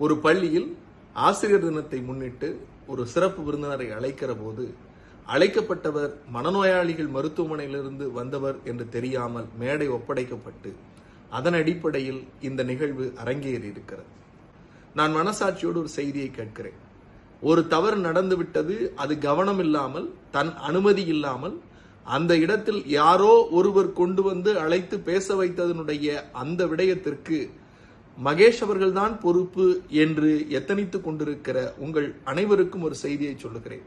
ஒரு பள்ளியில் ஆசிரியர் தினத்தை முன்னிட்டு ஒரு சிறப்பு விருந்தினரை அழைக்கிற போது அழைக்கப்பட்டவர் மனநோயாளிகள் மருத்துவமனையிலிருந்து வந்தவர் என்று தெரியாமல் மேடை ஒப்படைக்கப்பட்டு அதன் அடிப்படையில் இந்த நிகழ்வு அரங்கேறி இருக்கிறது நான் மனசாட்சியோடு ஒரு செய்தியை கேட்கிறேன். ஒரு தவறு நடந்துவிட்டது அது கவனம் இல்லாமல் தன் அனுமதி இல்லாமல் அந்த இடத்தில் யாரோ ஒருவர் கொண்டு வந்து அழைத்து பேச வைத்ததனுடைய அந்த விடயத்திற்கு மகேஷ் அவர்கள்தான் பொறுப்பு என்று எத்தனித்துக் கொண்டிருக்கிற உங்கள் அனைவருக்கும் ஒரு செய்தியை சொல்லுகிறேன்.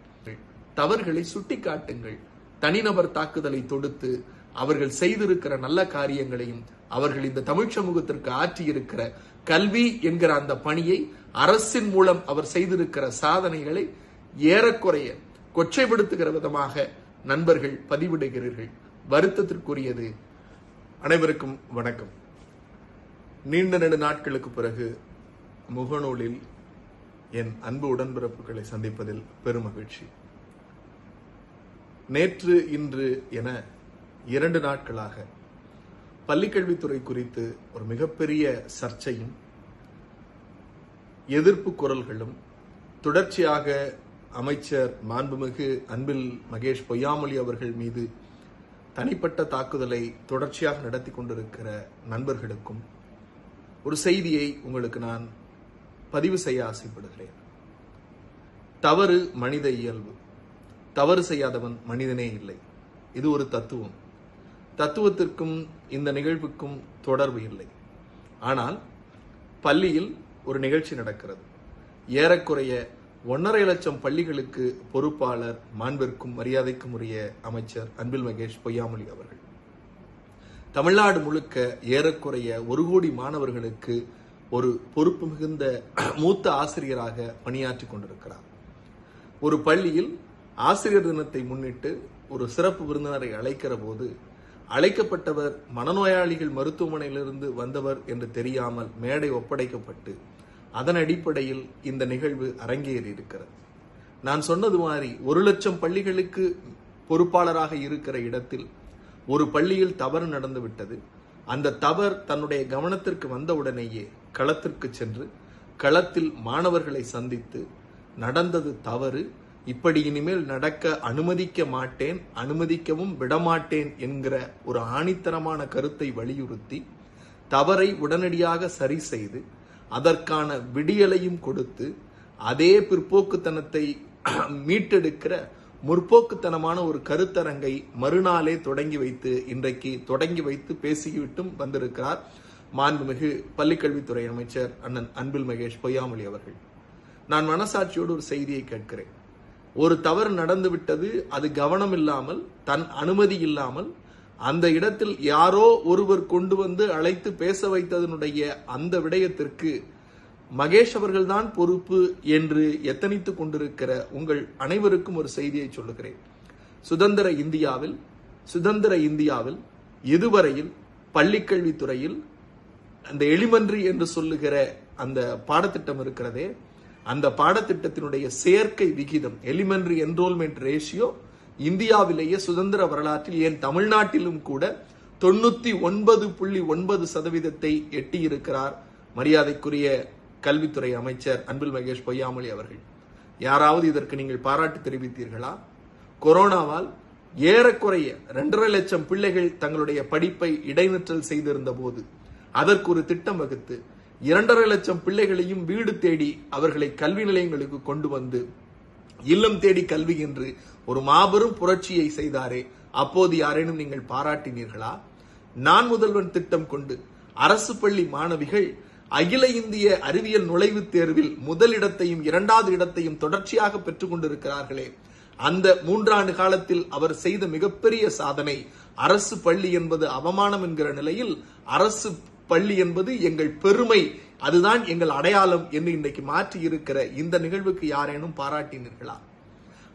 தவறுகளை சுட்டிக்காட்டுங்கள். தனிநபர் தாக்குதலை தொடுத்து அவர்கள் செய்திருக்கிற நல்ல காரியங்களையும் அவர்கள் இந்த தமிழ் சமூகத்திற்கு ஆற்றியிருக்கிற கல்வி என்கிற அந்த பணியை அரசின் மூலம் அவர் செய்திருக்கிற சாதனைகளை ஏறக்குறைய கொச்சைப்படுத்துகிற விதமாக நண்பர்கள் பதிவிடுகிறீர்கள். வருத்தத்திற்குரியது. அனைவருக்கும் வணக்கம். நீண்ட நெடு நாட்களுக்கு பிறகு முகநூலில் என் அன்பு உடன்பிறப்புகளை சந்திப்பதில் பெருமகிழ்ச்சி. நேற்று இன்று என இரண்டு நாட்களாக பள்ளிக்கல்வித்துறை குறித்து ஒரு மிகப்பெரிய சர்ச்சையும் எதிர்ப்பு குரல்களும் தொடர்ச்சியாக அமைச்சர் மாண்புமிகு அன்பில் மகேஷ் பொய்யாமொழி அவர்கள் மீது தனிப்பட்ட தாக்குதலை தொடர்ச்சியாக நடத்தி கொண்டிருக்கிற நண்பர்களுக்கும் ஒரு செய்தியை உங்களுக்கு நான் பதிவு செய்ய ஆசைப்படுகிறேன். தவறு மனித இயல்பு. தவறு செய்யாதவன் மனிதனே இல்லை. இது ஒரு தத்துவம். தத்துவத்திற்கும் இந்த நிகழ்வுக்கும் தொடர்பு இல்லை. ஆனால் பள்ளியில் ஒரு நிகழ்ச்சி நடக்கிறது. ஏறக்குறைய ஒன்றரை லட்சம் பள்ளிகளுக்கு பொறுப்பாளர் மாண்பிற்கும் மரியாதைக்கும் உரிய அமைச்சர் அன்பில் மகேஷ் பொய்யாமொழி அவர்கள். தமிழ்நாடு முழுக்க ஏறக்குறைய ஒரு கோடி மாணவர்களுக்கு ஒரு பொறுப்பு மிகுந்த மூத்த ஆசிரியராக பணியாற்றி கொண்டிருக்கிறார். ஒரு பள்ளியில் ஆசிரியர் தினத்தை முன்னிட்டு ஒரு சிறப்பு விருந்தினரை அழைக்கிற போது அழைக்கப்பட்டவர் மனநோயாளிகள் மருத்துவமனையிலிருந்து வந்தவர் என்று தெரியாமல் மேடை ஒப்படைக்கப்பட்டு அதன் அடிப்படையில் இந்த நிகழ்வு அரங்கேறி இருக்கிறது நான் சொன்னது மாதிரி ஒரு லட்சம் பள்ளிகளுக்கு பொறுப்பாளராக இருக்கிற இடத்தில் ஒரு பள்ளியில் தவறு நடந்து விட்டது. அந்த தவறு தன்னுடைய கவனத்திற்கு வந்தவுடனேயே களத்திற்கு சென்று களத்தில் மாணவர்களை சந்தித்து நடந்தது தவறு. இப்படி இனிமேல் நடக்க அனுமதிக்க மாட்டேன் அனுமதிக்கவும் விடமாட்டேன் என்கிற ஒரு ஆணித்தரமான கருத்தை வலியுறுத்தி தவறை உடனடியாக சரி செய்து அதற்கான விடியலையும் கொடுத்து அதே பிற்போக்குத்தனத்தை மீட்டெடுக்கிற முற்போக்குத்தனமான ஒரு கருத்தரங்கை மறுநாளே தொடங்கி வைத்து இன்றைக்கு தொடங்கி வைத்து பேசிவிட்டும் வந்திருக்கிறார் மாண்புமிகு பள்ளிக்கல்வித்துறை அமைச்சர் அண்ணன் அன்பில் மகேஷ் பொய்யாமொழி அவர்கள். நான் மனசாட்சியோடு ஒரு செய்தியை கேட்கிறேன். ஒரு தவறு நடந்துவிட்டது அது கவனம் இல்லாமல் தன் அனுமதி இல்லாமல் அந்த இடத்தில் யாரோ ஒருவர் கொண்டு வந்து அழைத்து பேச வைத்ததனுடைய அந்த விடயத்திற்கு மகேஷ் அவர்கள்தான் பொறுப்பு என்று எத்தனித்துக் கொண்டிருக்கிற உங்கள் அனைவருக்கும் ஒரு செய்தியை சொல்லுகிறேன். சுதந்திர இந்தியாவில் சுதந்திர இந்தியாவில் இதுவரையில் பள்ளிக்கல்வித்துறையில் அந்த எலிமெண்ட்ரி என்று சொல்லுகிற அந்த பாடத்திட்டம் இருக்கிறதே அந்த பாடத்திட்டத்தினுடைய சேர்க்கை விகிதம் எலிமெண்ட்ரி என்ரோல்மெண்ட் ரேஷியோ இந்தியாவிலேயே சுதந்திர வரலாற்றில் ஏன் தமிழ்நாட்டிலும் கூட தொண்ணூத்தி ஒன்பது புள்ளி ஒன்பது சதவீதத்தை எட்டியிருக்கிறார். மரியாதைக்குரிய கல்வித்துறை அமைச்சர் அன்பில் மகேஷ் பொய்யாமொழி அவர்கள் யாராவது இதற்கு நீங்கள் பாராட்டு தெரிவித்தீர்களா? கொரோனாவால் ஏறக்குறைய இரண்டரை லட்சம் பிள்ளைகள் தங்களுடைய படிப்பை இடைநிற்றல் செய்திருந்த போது அதற்கு ஒரு திட்டம் வகுத்து இரண்டரை லட்சம் பிள்ளைகளையும் வீடு தேடி அவர்களை கல்வி நிலையங்களுக்கு கொண்டு வந்து இல்லம் தேடி கல்வி என்று ஒரு மாபெரும் புரட்சியை செய்தாரே அப்போது யாரேனும் நீங்கள் பாராட்டினீர்களா? நான் முதல்வன் திட்டம் கொண்டு அரசு பள்ளி மாணவிகள் அகில இந்திய அறிவியல் நுழைவுத் தேர்வில் முதலிடத்தையும் இரண்டாவது இடத்தையும் தொடர்ச்சியாக பெற்றுக் கொண்டிருக்கிறார்களே அந்த மூன்றாண்டு காலத்தில் அவர் செய்த மிகப்பெரிய சாதனை அரசு பள்ளி என்பது அவமானம் என்கிற நிலையில் அரசு பள்ளி என்பது எங்கள் பெருமை அதுதான் எங்கள் அடையாளம் என்று இன்றைக்கு மாற்றி இருக்கிற இந்த நிகழ்வுக்கு யாரேனும் பாராட்டினீர்களா?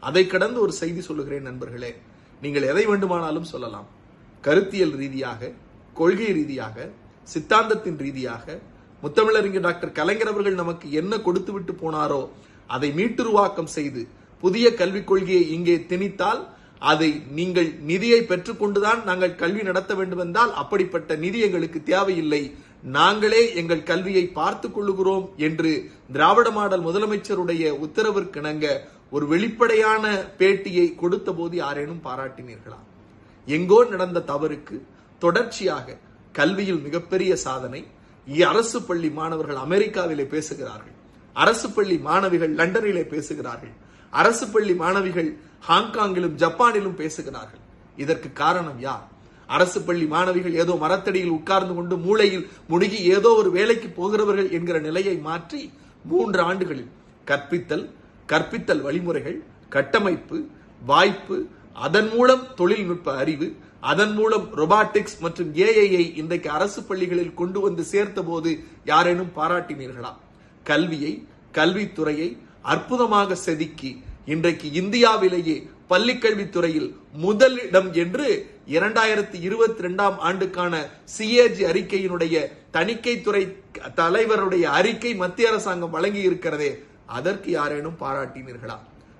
அதை கடந்து ஒரு செய்தி சொல்லுகிறேன் நண்பர்களே. நீங்கள் எதை வேண்டுமானாலும் சொல்லலாம். கருத்தியல் ரீதியாக கொள்கை ரீதியாக சித்தாந்தத்தின் ரீதியாக முத்தமிழறிஞர் டாக்டர் கலைஞர் அவர்கள் நமக்கு என்ன கொடுத்து விட்டு போனாரோ அதை மீட்டுருவாக்கம் செய்து புதிய கல்விக் கொள்கையை இங்கே திணித்தால் அதை நீங்கள் நிதியை பெற்றுக்கொண்டுதான் நாங்கள் கல்வி நடத்த வேண்டும் என்றால் அப்படிப்பட்ட நிதி எங்களுக்கு தேவையில்லை. நாங்களே எங்கள் கல்வியை பார்த்துக் கொள்ளுகிறோம் என்று திராவிட மாடல் முதலமைச்சருடைய உத்தரவிற்கிணங்க ஒரு வெளிப்படையான பேட்டியை கொடுத்த போது யாரேனும் பாராட்டினீர்களா? எங்கோ நடந்த தவறுக்கு தொடர்ச்சியாக கல்வியில் மிகப்பெரிய சாதனை அரசு பள்ளி மாணவர்கள் அமெரிக்காவிலே பேசுகிறார்கள். அரசு பள்ளி மாணவிகள் லண்டனிலே பேசுகிறார்கள். அரசு பள்ளி மாணவிகள் ஹாங்காங்கிலும் ஜப்பானிலும் பேசுகிறார்கள். இதற்கு காரணம் யார்? அரசு பள்ளி மாணவிகள் ஏதோ மரத்தடியில் உட்கார்ந்து கொண்டு மூளையில் முழுகி ஏதோ ஒரு வேலைக்கு போகிறவர்கள் என்கிற நிலையை மாற்றி மூன்று ஆண்டுகளில் கற்பித்தல் கற்பித்தல் வழிமுறைகள் கட்டமைப்பு வாய்ப்பு அதன் மூலம் தொழில்நுட்ப அறிவு அதன் மூலம் ரொபாட்டிக்ஸ் மற்றும் ஏஐஐ இன்றைக்கு அரசு பள்ளிகளில் கொண்டு வந்து சேர்த்த போது யாரேனும் பாராட்டினீர்களா? கல்வியை கல்வித்துறையை அற்புதமாக செதுக்கி இன்றைக்கு இந்தியாவிலேயே பள்ளிக்கல்வித்துறையில் முதலிடம் என்று இரண்டாயிரத்தி இருபத்தி ரெண்டாம் ஆண்டுக்கான சிஏஜி அறிக்கையினுடைய தணிக்கைத்துறை தலைவருடைய அறிக்கை மத்திய அரசாங்கம் வழங்கி இருக்கிறதே அதற்கு யாரேனும் பாராட்டினீர்களா?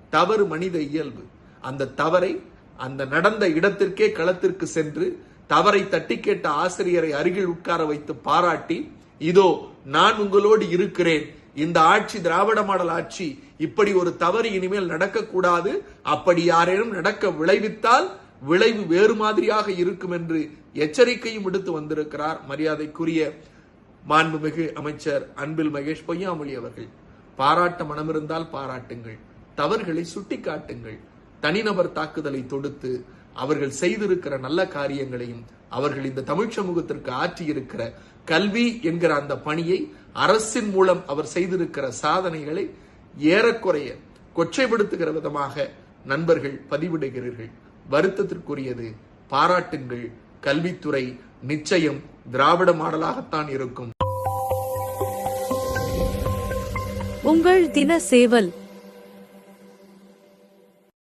தவறு மனித இயல்பு. அந்த தவறை அந்த நடந்த இடத்திற்கே களத்திற்கு சென்று தவறை தட்டி கேட்ட ஆசிரியரை அருகில் உட்கார வைத்து பாராட்டி இதோ நான் உங்களோடு இருக்கிறேன். இந்த ஆட்சி திராவிட மாடல் ஆட்சி. இப்படி ஒரு தவறு இனிமேல் நடக்கக்கூடாது. அப்படி யாரேனும் நடக்க விளைவித்தால் விளைவு வேறு மாதிரியாக இருக்கும் என்று எச்சரிக்கையும் விடுத்து வந்திருக்கிறார் மரியாதைக்குரிய மாண்புமிகு அமைச்சர் அன்பில் மகேஷ் பொய்யாமொழி அவர்கள். பாராட்ட மனமிருந்தால் பாராட்டுங்கள். தவறுகளை சுட்டிக்காட்டுங்கள். தனிநபர் தாக்குதலை தொடுத்து அவர்கள் செய்திருக்கிற நல்ல காரியங்களையும் அவர்கள் இந்த தமிழ் சமூகத்திற்கு ஆற்றியிருக்கிற கல்வி என்கிற அந்த பணியை அரசின் மூலம் அவர் செய்திருக்கிற சாதனைகளை ஏறக்குறைய கொச்சைப்படுத்துகிற விதமாக நண்பர்கள் பதிவிடுகிறீர்கள். வருத்தத்திற்குரியது பாராட்டுங்கள். கல்வித்துறை நிச்சயம் திராவிட மாடலாகத்தான் இருக்கும். உங்கள் தின சேவல்